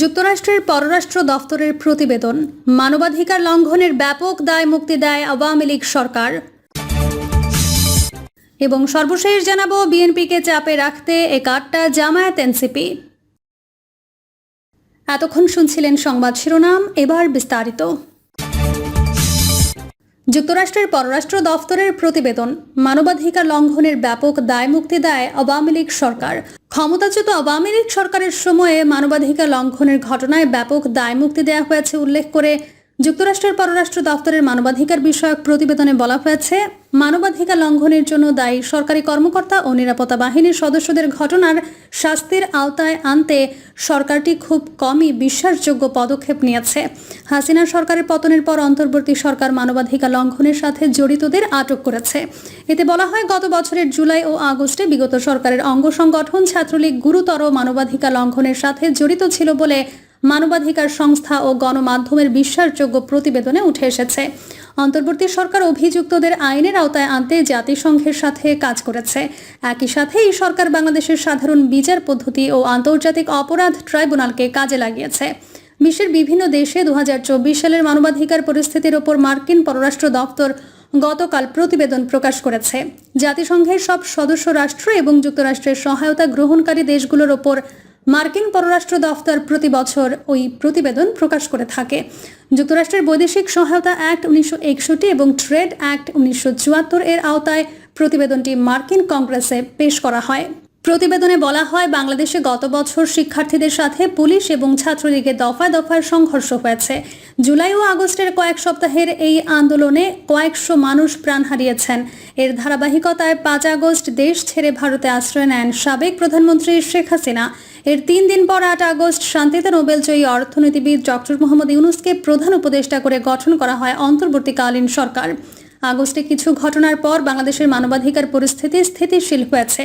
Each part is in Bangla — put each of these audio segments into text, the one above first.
যুক্তরাষ্ট্রের পররাষ্ট্র দফতরের প্রতিবেদন। মানবাধিকার লঙ্ঘনের ব্যাপক দায় মুক্তি দেয় আওয়ামী লীগ সরকার। এবং সর্বশেষ জানাব, বিএনপিকে চাপে রাখতে এ কার্ডটা জামায়াত এনসিপি। এতক্ষণ শুনছিলেন সংবাদ শিরোনাম, এবার বিস্তারিত। যুক্তরাষ্ট্রের পররাষ্ট্র দফতরের প্রতিবেদন, মানবাধিকার লঙ্ঘনের ব্যাপক দায় মুক্তি দেয় আওয়ামী লীগ সরকার। ক্ষমতাচ্যুত আওয়ামী লীগ সরকারের সময়ে মানবাধিকার লঙ্ঘনের ঘটনায় ব্যাপক দায় মুক্তি দেয়া হয়েছে উল্লেখ করে যুক্তরাষ্ট্রের পররাষ্ট্র দফতরের মানবাধিকার বিষয়ক প্রতিবেদনে বলা হয়েছে, মানবাধিকার লঙ্ঘনের জন্য দায়ী সরকারি কর্মকর্তা ও নিরাপত্তা বাহিনীর সদস্যদের ঘটনার শাস্তির আওতায় আনতে সরকারটি খুব কমই বিশ্বাসযোগ্য পদক্ষেপ নিয়েছে। হাসিনা সরকারের পতনের পর অন্তর্বর্তী সরকার মানবাধিকার লঙ্ঘনের সাথে জড়িতদের আটক করেছে। এতে বলা হয়, গত বছরের জুলাই ও আগস্টে বিগত সরকারের অঙ্গ সংগঠন ছাত্রলীগ গুরুতর মানবাধিকার লঙ্ঘনের সাথে জড়িত ছিল বলে মানবাধিকার সংস্থা ও গণমাধ্যমের বিশ্বাসযোগ্য প্রতিবেদনে উঠে এসেছে। অন্তর্বর্তী সরকার অভিযুক্তদের আইনের আওতায় আনতে জাতিসংঘের সাথে কাজ করেছে। একই সাথে এই সরকার বাংলাদেশের সাধারণ বিচার পদ্ধতি ও আন্তর্জাতিক অপরাধ ট্রাইব্যুনালকে কাজে লাগিয়েছে। বিশ্বের বিভিন্ন দেশে দু হাজার চব্বিশ সালের মানবাধিকার পরিস্থিতির ওপর মার্কিন পররাষ্ট্র দপ্তর গতকাল প্রতিবেদন প্রকাশ করেছে। জাতিসংঘের সব সদস্য রাষ্ট্র এবং যুক্তরাষ্ট্রের সহায়তা গ্রহণকারী দেশগুলোর ওপর মার্কিন পররাষ্ট্র দফতর প্রতি বছর ওই প্রতিবেদন প্রকাশ করে থাকে। যুক্তরাষ্ট্রের বৈদেশিক সহায়তা অ্যাক্ট উনিশশো একষট্টি এবং ট্রেড অ্যাক্ট উনিশশো চুয়াত্তর এর আওতায় প্রতিবেদনটি মার্কিন কংগ্রেসে পেশ করা হয়। প্রতিবেদনে বলা হয়, বাংলাদেশে গত বছর শিক্ষার্থীদের সাথে পুলিশ এবং ছাত্রলীগের দফায় দফায় সংঘর্ষ হয়েছে। জুলাই ও আগস্টের কয়েক সপ্তাহের এই আন্দোলনে কয়েকশো মানুষ প্রাণ হারিয়েছেন। এর ধারাবাহিকতায় পাঁচ আগস্ট দেশ ছেড়ে ভারতে আশ্রয় নেন সাবেক প্রধানমন্ত্রী শেখ হাসিনা। এর তিন দিন পর আট আগস্ট শান্তিতে নোবেলজয়ী অর্থনীতিবিদ ডক্টর মোহাম্মদ ইউনুসকে প্রধান উপদেষ্টা করে গঠন করা হয় অন্তর্বর্তীকালীন সরকার। আগস্টে কিছু ঘটনার পর বাংলাদেশের মানবাধিকার পরিস্থিতি স্থিতিশীল হয়েছে।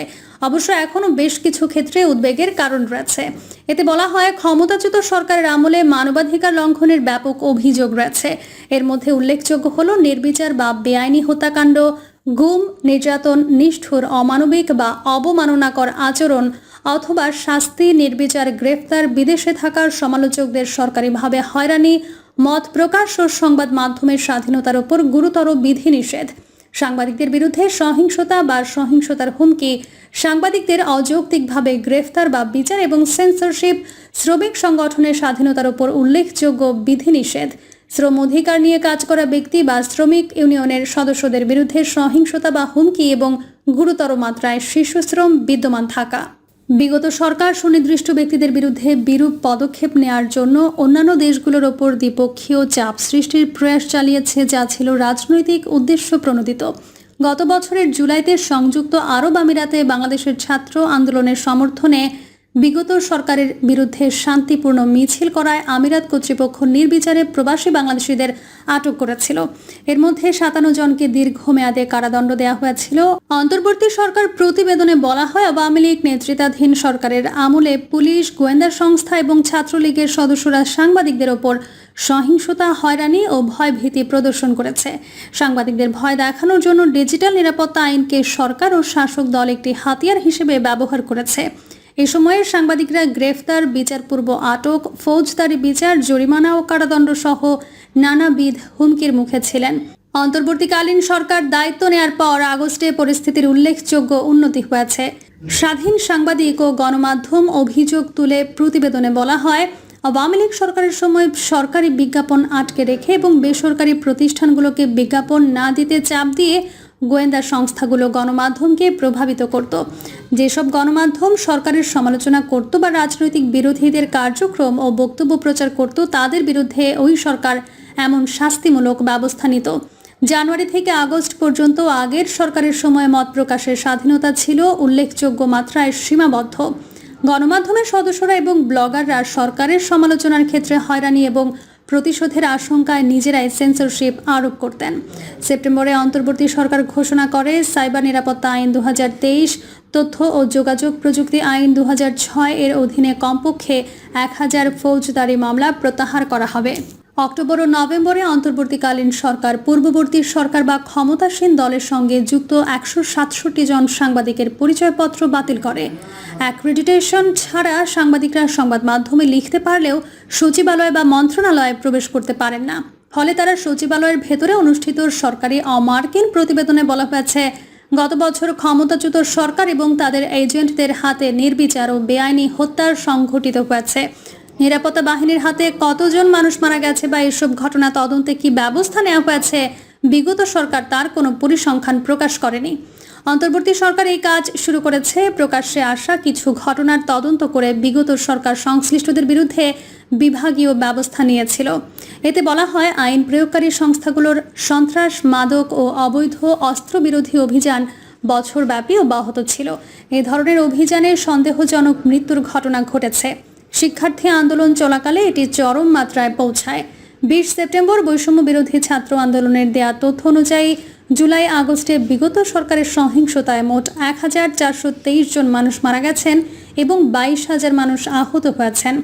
অবশ্য এখনও বেশ কিছু ক্ষেত্রে উদ্বেগের কারণ রয়েছে। এতে বলা হয়, ক্ষমতাচ্যুত সরকারের আমলে মানবাধিকার লঙ্ঘনের ব্যাপক অভিযোগ রয়েছে। এর মধ্যে উল্লেখযোগ্য হল, নির্বিচার বা বেআইনি হত্যাকাণ্ড গুম, নির্যাতন, নিষ্ঠুর, অমানবিক বা অবমাননাকর আচরণ অথবা শাস্তি, নির্বিচার, গ্রেফতার, বিদেশে থাকার সমালোচকদের সরকারিভাবে হয়রানি, মত প্রকাশ ও সংবাদ মাধ্যমের স্বাধীনতার উপর গুরুতর বিধিনিষেধ। সাংবাদিকদের বিরুদ্ধে সহিংসতা বা সহিংসতার হুমকি, সাংবাদিকদের অযৌক্তিকভাবে গ্রেফতার বা বিচার এবং সেন্সরশিপ শ্রমিক সংগঠনের স্বাধীনতার উপর উল্লেখযোগ্য বিধিনিষেধ। শ্রম অধিকার নিয়ে কাজ করা ব্যক্তি বা শ্রমিক ইউনিয়নের সদস্যদের বিরুদ্ধে সহিংসতা বা হুমকি এবং গুরুতর মাত্রায় শিশুশ্রম বিদ্যমান থাকা। বিগত সরকার সুনির্দিষ্ট ব্যক্তিদের বিরুদ্ধে বিরূপ পদক্ষেপ নেয়ার জন্য অন্যান্য দেশগুলোর ওপর দ্বিপক্ষীয় চাপ সৃষ্টির প্রয়াস চালিয়েছে যা ছিল রাজনৈতিক উদ্দেশ্য প্রণোদিত। গত বছরের জুলাইতে সংযুক্ত আরব আমিরাতে বাংলাদেশের ছাত্র আন্দোলনের সমর্থনে বিগত সরকারের বিরুদ্ধে শান্তিপূর্ণ মিছিল করায় আমিরাত কর্তৃপক্ষ নির্বিচারে প্রবাসী বাংলাদেশিদের আটক করেছিল। এর মধ্যে সাতান্ন জনকে দীর্ঘমেয়াদে কারাদণ্ড দেওয়া হয়েছিল। অন্তর্বর্তী সরকার প্রতিবেদনে বলা হয়, আওয়ামী লীগ নেতৃত্বাধীন সরকারের আমলে পুলিশ, গোয়েন্দা সংস্থা এবং ছাত্রলীগের সদস্যরা সাংবাদিকদের ওপর সহিংসতা, হয়রানি ও ভয়ভীতি প্রদর্শন করেছে। সাংবাদিকদের ভয় দেখানোর জন্য ডিজিটাল নিরাপত্তা আইনকে সরকার ও শাসক দল একটি হাতিয়ার হিসেবে ব্যবহার করেছে। এ সময়ে সাংবাদিকরা গ্রেফতার বিচারপূর্ব আটক, ফৌজদারি বিচার, জরিমানা ও কারাদণ্ড সহ নানাবিধ হুমকির মুখে ছিলেন। অন্তর্বর্তীকালীন সরকার দায়িত্ব নেয়ার পর আগস্টে পরিস্থিতির উল্লেখযোগ্য উন্নতি হয়েছে। স্বাধীন সাংবাদিক ও গণমাধ্যম অভিযোগ তুলে প্রতিবেদনে বলা হয়, আওয়ামী লীগ সরকারের সময় সরকারি বিজ্ঞাপন আটকে রেখে এবং বেসরকারি প্রতিষ্ঠানগুলোকে বিজ্ঞাপন না দিতে চাপ দিয়ে গোয়েন্দা সংস্থাগুলো গণমাধ্যমকে প্রভাবিত করত। যেসব গণমাধ্যম সরকারের সমালোচনা করত বা রাজনৈতিক বিরোধীদের কার্যক্রম ও বক্তব্য প্রচার করত, তাদের বিরুদ্ধে ওই সরকার এমন শাস্তিমূলক ব্যবস্থা নিত। জানুয়ারি থেকে আগস্ট পর্যন্ত আগের সরকারের সময় মত প্রকাশের স্বাধীনতা ছিল উল্লেখযোগ্য মাত্রায় সীমাবদ্ধ। গণমাধ্যমের সদস্যরা এবং ব্লগাররা সরকারের সমালোচনার ক্ষেত্রে হয়রানি এবং প্রতিশোধের আশঙ্কায় নিজেরাই সেন্সরশিপ আরোপ করতেন। সেপ্টেম্বরে অন্তর্বর্তী সরকার ঘোষণা করে, সাইবার নিরাপত্তা আইন দু হাজার তেইশ, তথ্য ও যোগাযোগ প্রযুক্তি আইন দু হাজার ছয় এর অধীনে কমপক্ষে এক হাজার ফৌজদারি মামলা প্রত্যাহার করা হবে। অক্টোবর ও নভেম্বরে অন্তর্বর্তীকালীন সরকার, পূর্ববর্তী সরকার বা ক্ষমতাসীন দলের সঙ্গে যুক্ত একশো সাতষট্টি জন সাংবাদিকের পরিচয়পত্র বাতিল করে। অ্যাক্রেডিটেশন ছাড়া সাংবাদিকরা সংবাদ মাধ্যমে লিখতে পারলেও সচিবালয় বা মন্ত্রণালয়ে প্রবেশ করতে পারেন না। ফলে তারা সচিবালয়ের ভেতরে অনুষ্ঠিত সরকারি অমার্কিন প্রতিবেদনে বলা হয়েছে, গত বছর ক্ষমতাচ্যুত সরকার এবং তাদের এজেন্টদের হাতে নির্বিচার ও বেআইনি হত্যার সংঘটিত হয়েছে। নিরাপত্তা বাহিনীর হাতে কতজন মানুষ মারা গেছে বা এসব ঘটনা তদন্তে কি ব্যবস্থা নেওয়া হয়েছে? বিগত সরকার তার কোনো পরিসংখ্যান প্রকাশ করেনি। অন্তর্বর্তী সরকার এই কাজ শুরু করেছে। প্রকাশ্যে আসা কিছু ঘটনার তদন্ত করে বিগত সরকার সংশ্লিষ্টদের বিরুদ্ধে বিভাগীয় ব্যবস্থা নিয়েছিল। এতে বলা হয়, আইন প্রয়োগকারী সংস্থাগুলোর সন্ত্রাস, মাদক ও অবৈধ অস্ত্রবিরোধী অভিযান বছরব্যাপী অব্যাহত ছিল। এ ধরনের অভিযানে সন্দেহজনক মৃত্যুর ঘটনা ঘটেছে। শিক্ষার্থী আন্দোলন চলাকালে এটি চরম মাত্রায় পৌঁছায়। বিশ সেপ্টেম্বর বৈষম্য বিরোধী ছাত্র আন্দোলনের দেয়া তথ্য অনুযায়ী জুলাই আগস্টে বিগত সরকারের সহিংসতায় মোট এক হাজার চারশো তেইশ জন মানুষ মারা গেছেন এবং বাইশ হাজার মানুষ আহত হয়েছেন।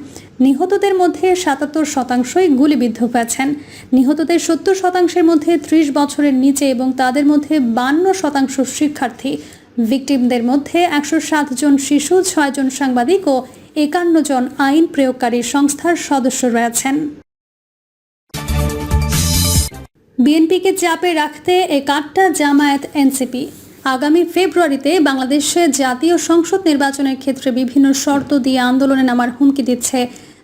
নিহতদের মধ্যে সাতাত্তর শতাংশই গুলিবিদ্ধ হয়েছেন। নিহতদের সত্তর শতাংশের মধ্যে ত্রিশ বছরের নিচে এবং তাদের মধ্যে বান্ন শতাংশ শিক্ষার্থী। ভিকটিমদের মধ্যে একশো সাত জন শিশু, ছয় জন সাংবাদিক ও একান্ন জন আইন প্রয়োগকারী সংস্থার সদস্য রয়েছেন। বিএনপিকে চাপে রাখতে এ আটটা জামায়াত এনসিপি। আগামী ফেব্রুয়ারিতে বাংলাদেশে জাতীয় সংসদ নির্বাচনের ক্ষেত্রে বিভিন্ন শর্ত দিয়ে আন্দোলনে নামার হুমকি দিচ্ছে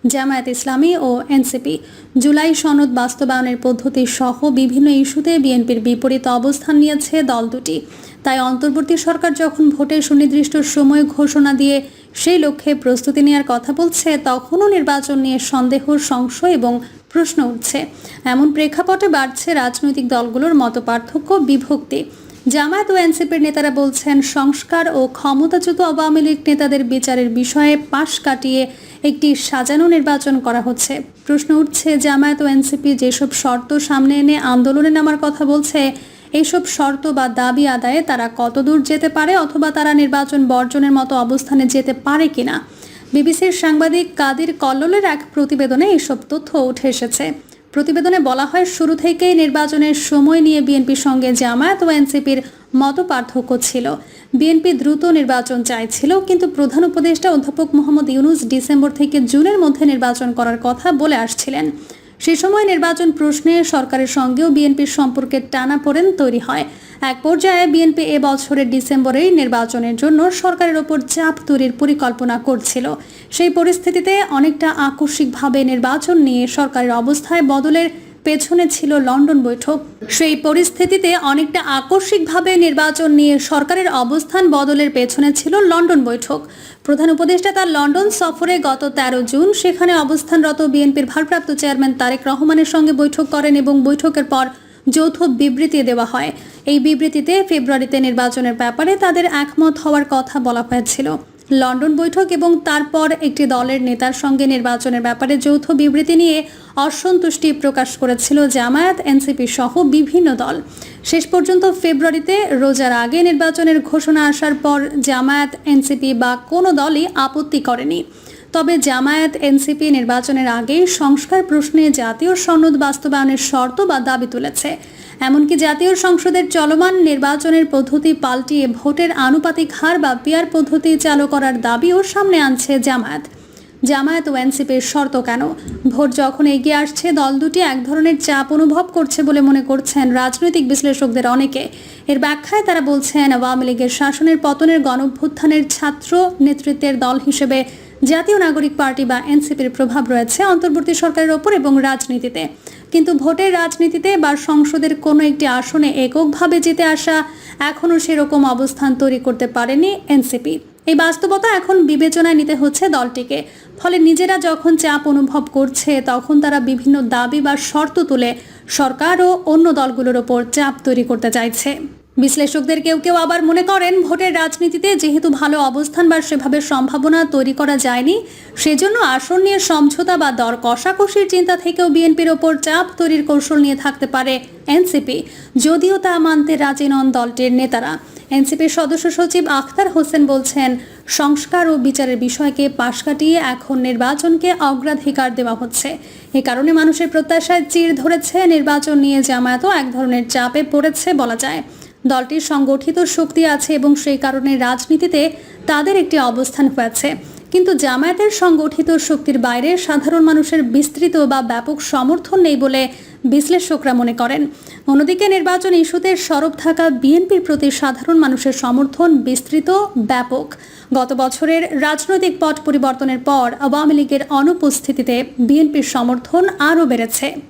জামায়াত ইসলামী ও এনসিপি। জুলাই সনদ বাস্তবায়নের পদ্ধতি সহ বিভিন্ন ইস্যুতে বিএনপির বিপরীত অবস্থান নিয়েছে দল দুটি। তাই অন্তর্বর্তী সরকার যখন ভোটের সুনির্দিষ্ট সময় ঘোষণা দিয়ে সেই লক্ষ্যে প্রস্তুতি নেওয়ার কথা বলছে, তখনও নির্বাচন নিয়ে সন্দেহ, সংশয় এবং প্রশ্ন উঠছে। এমন প্রেক্ষাপটে বাড়ছে রাজনৈতিক দলগুলোর মত পার্থক্য বিভক্তি। জামায়াত ও এনসিপির নেতারা বলছেন, সংস্কার ও ক্ষমতাচ্যুত আওয়ামী লীগ নেতাদের বিচারের বিষয়ে পাশ কাটিয়ে একটি সাজানো নির্বাচন করা হচ্ছে। প্রশ্ন উঠছে, জামায়াত ও এনসিপি যেসব শর্ত সামনে এনে আন্দোলনে নামার কথা বলছে এইসব শর্ত বা দাবি আদায়ে তারা কতদূর যেতে পারে অথবা তারা নির্বাচন বর্জনের মতো অবস্থানে যেতে পারে কিনা? বিবিসির সাংবাদিক কাদির কল্লোলের এক প্রতিবেদনে এসব তথ্য উঠে এসেছে। প্রতিবেদনে বলা হয়, শুরু থেকেই নির্বাচনের সময় নিয়ে বিএনপির সঙ্গে জামায়াত ও এনসিপির মত পার্থক্য ছিল। বিএনপি দ্রুত নির্বাচন চাইছিল, কিন্তু প্রধান উপদেষ্টা অধ্যাপক মোহাম্মদ ইউনুস ডিসেম্বর থেকে জুনের মধ্যে নির্বাচন করার কথা বলে আসছিলেন। সে সময় নির্বাচন প্রশ্নে সরকারের সঙ্গেও বিএনপির সম্পর্কে টানাপোড়েন তৈরি হয়। এক পর্যায়ে বিএনপি এ বছরের ডিসেম্বরেই নির্বাচনের জন্য সরকারের ওপর চাপ তৈরির পরিকল্পনা করছিল। সেই পরিস্থিতিতে অনেকটা আকস্মিকভাবে নির্বাচন নিয়ে সরকারের অবস্থায় বদলের পেছনে ছিল লন্ডন বৈঠক। সেই পরিস্থিতিতে অনেকটা আকস্মিকভাবে নির্বাচন নিয়ে সরকারের অবস্থান বদলের পেছনে ছিল লন্ডন বৈঠক। প্রধান উপদেষ্টা তার লন্ডন সফরে গত তেরো জুন সেখানে অবস্থানরত বিএনপির ভারপ্রাপ্ত চেয়ারম্যান তারেক রহমানের সঙ্গে বৈঠক করেন এবং বৈঠকের পর যৌথ বিবৃতি দেওয়া হয়। এই বিবৃতিতে ফেব্রুয়ারিতে নির্বাচনের ব্যাপারে তাদের একমত হওয়ার কথা বলা হয়েছিল। লন্ডন বৈঠক এবং তারপর একটি দলের নেতার সঙ্গে নির্বাচনের ব্যাপারে যৌথ বিবৃতি নিয়ে অসন্তুষ্টি প্রকাশ করেছিল জামায়াত, এনসিপি সহ বিভিন্ন দল। শেষ পর্যন্ত ফেব্রুয়ারিতে রোজার আগে নির্বাচনের ঘোষণা আসার পর জামায়াত, এনসিপি বা কোনো দলই আপত্তি করেনি। তবে জামায়াত, এনসিপি নির্বাচনের আগে সংস্কার প্রশ্নে জাতীয় সনদ বাস্তবায়নের শর্ত বা দাবি তুলেছে। এমনকি জাতীয় সংসদের চলমান নির্বাচনের পদ্ধতি পাল্টিয়ে ভোটের আনুপাতিক হার বা পিয়ার পদ্ধতি চালু করার দাবিও সামনে আনছে জামায়াত। জামায়াত ও এনসিপির শর্ত কেন? ভোট যখন এগিয়ে আসছে, দল দুটি এক ধরনের চাপ অনুভব করছে বলে মনে করছেন রাজনৈতিক বিশ্লেষকদের অনেকে। এর ব্যাখ্যায় তারা বলছেন, আওয়ামী লীগের শাসনের পতনের গণভ্যুত্থানের ছাত্র নেতৃত্বের দল হিসেবে জাতীয় নাগরিক পার্টি বা এনসিপির প্রভাব রয়েছে অন্তর্বর্তী সরকারের ওপর এবং রাজনীতিতে। কিন্তু ভোটের রাজনীতিতে বা সংসদের কোনো একটি আসনে এককভাবে জিতে আসা এখনও সেরকম অবস্থান তৈরি করতে পারেনি এনসিপি। এই বাস্তবতা এখন বিবেচনায় নিতে হচ্ছে দলটিকে। ফলে নিজেরা যখন চাপ অনুভব করছে, তখন তারা বিভিন্ন দাবি বা শর্ত তুলে সরকার ও অন্য দলগুলোর ওপর চাপ তৈরি করতে চাইছে। বিশ্লেষকদের কেউ কেউ আবার মনে করেন ভোটের রাজনীতিতে যেহেতু ভালো অবস্থান বা সেভাবে সম্ভাবনা তৈরি করা যায়নি, সেজন্য আসন নিয়ে সমঝোতা বা দর কষাকষির চিন্তা থেকেও বিএনপির ওপর চাপ তৈরির কৌশল নিয়ে থাকতে পারে এনসিপি। যদিও তা মানতে রাজি নন দলটির নেতারা। এনসিপির সদস্য সচিব আখতার হোসেন বলছেন, সংস্কার ও বিচারের বিষয়কে পাশ কাটিয়ে এখন নির্বাচনকে অগ্রাধিকার দেওয়া হচ্ছে। এ কারণে মানুষের প্রত্যাশায় চির ধরেছে নির্বাচন নিয়ে জামায়াতও। এক ধরনের চাপে পড়েছে বলা যায়। দলটির সংগঠিত শক্তি আছে এবং সেই কারণে রাজনীতিতে তাদের একটি অবস্থান হয়েছে। কিন্তু জামায়াতের সংগঠিত শক্তির বাইরে সাধারণ মানুষের বিস্তৃত বা ব্যাপক সমর্থন নেই বলে বিশ্লেষকরা মনে করেন। অন্যদিকে নির্বাচন ইস্যুতে সরব থাকা বিএনপির প্রতি সাধারণ মানুষের সমর্থন বিস্তৃত, ব্যাপক। গত বছরের রাজনৈতিক পট পরিবর্তনের পর আওয়ামী লীগের অনুপস্থিতিতে বিএনপির সমর্থন আরও বেড়েছে।